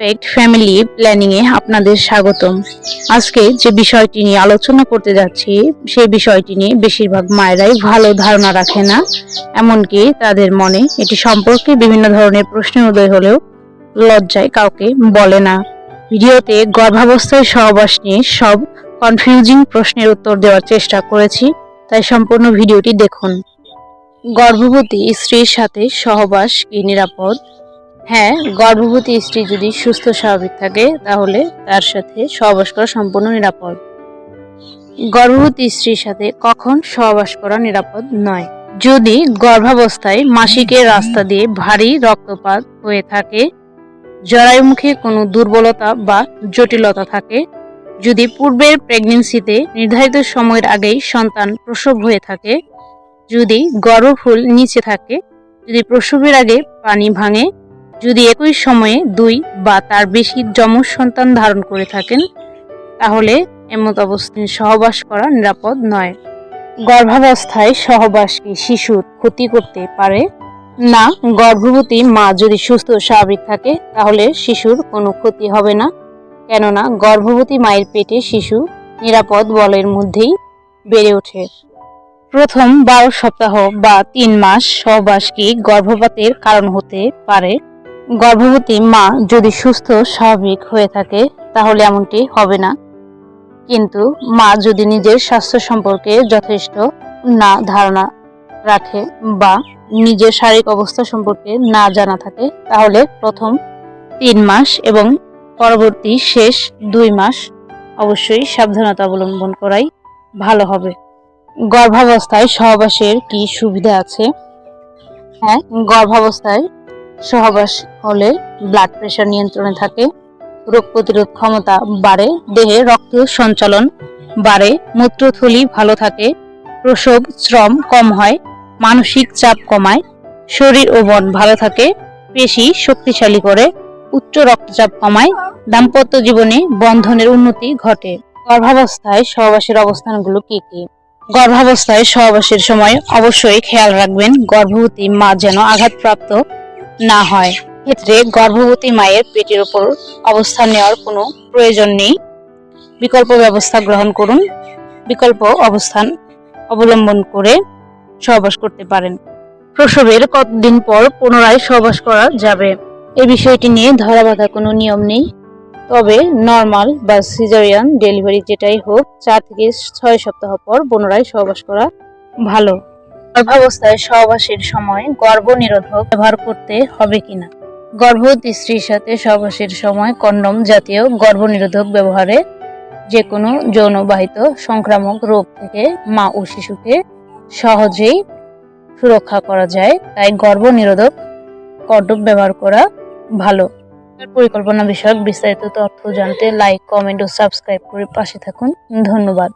Perfect family planning এ আপনাদের স্বাগতম। আজকে যে বিষয়টি নিয়ে আলোচনা করতে যাচ্ছি, সেই বিষয়টি নিয়ে বেশিরভাগ মায়েরাই ভালো ধারণা রাখে না, এমনকি তাদের মনে এটি সম্পর্কে বিভিন্ন ধরনের প্রশ্নের উদয় হলেও লজ্জায় কাউকে বলে না। ভিডিওতে গর্ভাবস্থায় সহবাস নিয়ে সব কনফিউজিং প্রশ্নের উত্তর দেওয়ার চেষ্টা করেছি, তাই সম্পূর্ণ ভিডিওটি দেখুন। গর্ভবতী স্ত্রীর সাথে সহবাস কি নিরাপদ? হ্যাঁ গর্ভবতী স্ত্রী যদি সুস্থ স্বাভাবিক থাকে, তাহলে তার সাথে সহবাস করা সম্পূর্ণ নিরাপদ। গর্ভবতী স্ত্রীর সাথে কখন সহবাস করা নিরাপদ নয়। যদি গর্ভাবস্থায় মাসিকের রাস্তা দিয়ে ভারী রক্তপাত হয়ে থাকে, জরায়ুমুখে কোনো দুর্বলতা বা জটিলতা থাকে, যদি পূর্বের প্রেগনেন্সিতে নির্ধারিত সময়ের আগেই সন্তান প্রসব হয়ে থাকে, যদি গর্ভফুল নিচে থাকে, যদি প্রসবের আগে পানি ভাঙে যদি একই সময়ে দুই বা তার বেশি যমজ সন্তান ধারণ করে থাকেন, তাহলে এমত অবস্থায় সহবাস করা নিরাপদ নয়। গর্ভাবস্থায় সহবাস কি শিশুর ক্ষতি করতে পারে না, গর্ভবতী মা যদি সুস্থ স্বাভাবিক থাকে, তাহলে শিশুর কোনো ক্ষতি হবে না। কেননা, গর্ভবতী মায়ের পেটে শিশু নিরাপদ বলের মধ্যেই বেড়ে ওঠে। প্রথম বারো সপ্তাহ বা তিন মাস সহবাস কি গর্ভপাতের কারণ হতে পারে? গর্ভবতী মা যদি সুস্থ, স্বাভাবিক হয়ে থাকে, তাহলে এমনটি হবে না। কিন্তু মা যদি নিজের স্বাস্থ্য সম্পর্কে যথেষ্ট না ধারণা রাখে বা নিজের শারীরিক অবস্থা সম্পর্কে না জানা থাকে, তাহলে প্রথম তিন মাস এবং পরবর্তী শেষ দুই মাস অবশ্যই সাবধানতা অবলম্বন করাই ভালো হবে। গর্ভাবস্থায় সহবাসের কি সুবিধা আছে? হ্যাঁ গর্ভাবস্থায় সহবাস হলে ব্লাড প্রেশার নিয়ন্ত্রণে থাকে, রোগ প্রতিরোধ ক্ষমতা বাড়ে, দেহে রক্ত সঞ্চালন বাড়ে, মূত্রথলি ভালো থাকে, প্রসব শ্রম কম হয়, মানসিক চাপ কমায়, শরীর ও মন ভালো থাকে, পেশি শক্তিশালী করে, উচ্চ রক্তচাপ কমায়, দাম্পত্য জীবনে বন্ধনের উন্নতি ঘটে। গর্ভাবস্থায় সহবাসের অবস্থানগুলো কি কি? গর্ভাবস্থায় সহবাসের সময় অবশ্যই খেয়াল রাখবেন, গর্ভবতী মা যেন আঘাতপ্রাপ্ত না হয়। ক্ষেত্রে গর্ভবতী মায়ের পেটের ওপর অবস্থান নেওয়ার কোনো প্রয়োজন নেই। বিকল্প ব্যবস্থা গ্রহণ করুন। বিকল্প অবস্থান অবলম্বন করে সহবাস করতে পারেন। প্রসবের কতদিন পর পুনরায় সহবাস করা যাবে? এই বিষয়টি নিয়ে ধরা বাঁধা কোনো নিয়ম নেই। তবে নর্মাল বা সিজারিয়ান ডেলিভারি যেটাই হোক, চার থেকে ছয় সপ্তাহ পর পুনরায় সহবাস করা ভালো। গর্ভাবস্থায় সহবাসের সময় গর্ভ নিরোধক ব্যবহার করতে হবে কিনা? গর্ভবতী স্ত্রীর সাথে সহবাসের সময় কন্ডম জাতীয় গর্ভনিরোধক ব্যবহারে যে কোনো যৌনবাহিত সংক্রামক রোগ থেকে মা ও শিশুকে সহজেই সুরক্ষা করা যায়, তাই গর্ভনিরোধক কন্ডম ব্যবহার করা ভালো। পরিকল্পনা বিষয়ক বিস্তারিত তথ্য জানতে লাইক কমেন্ট ও সাবস্ক্রাইব করে পাশে থাকুন। ধন্যবাদ।